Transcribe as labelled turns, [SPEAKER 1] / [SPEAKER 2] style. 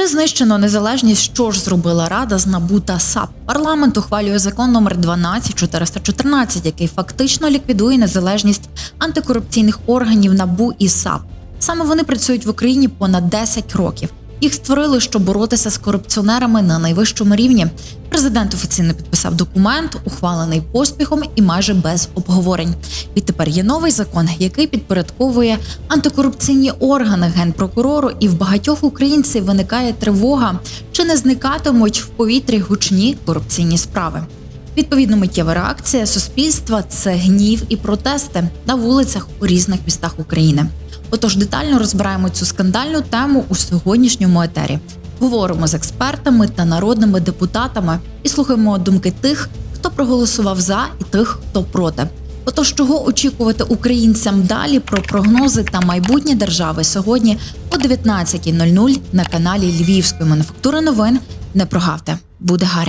[SPEAKER 1] Чи знищено незалежність, що ж зробила Рада з НАБУ та САП? Парламент ухвалює закон номер 12414, який фактично ліквідує незалежність антикорупційних органів НАБУ і САП. Саме вони працюють в Україні понад 10 років. Їх створили, щоб боротися з корупціонерами на найвищому рівні. Президент офіційно підписав документ, ухвалений поспіхом і майже без обговорень. Відтепер є новий закон, який підпорядковує антикорупційні органи генпрокурору, і в багатьох українців виникає тривога, чи не зникатимуть в повітрі гучні корупційні справи. Відповідно, миттєва реакція суспільства це гнів і протести на вулицях у різних містах України. Отож, детально розбираємо цю скандальну тему у сьогоднішньому етері. Говоримо з експертами та народними депутатами і слухаємо думки тих, хто проголосував за, і тих, хто проти. Отож, чого очікувати українцям далі про прогнози та майбутнє держави сьогодні о 19.00 на каналі Львівської мануфактури новин. Не прогавте, буде гаряче.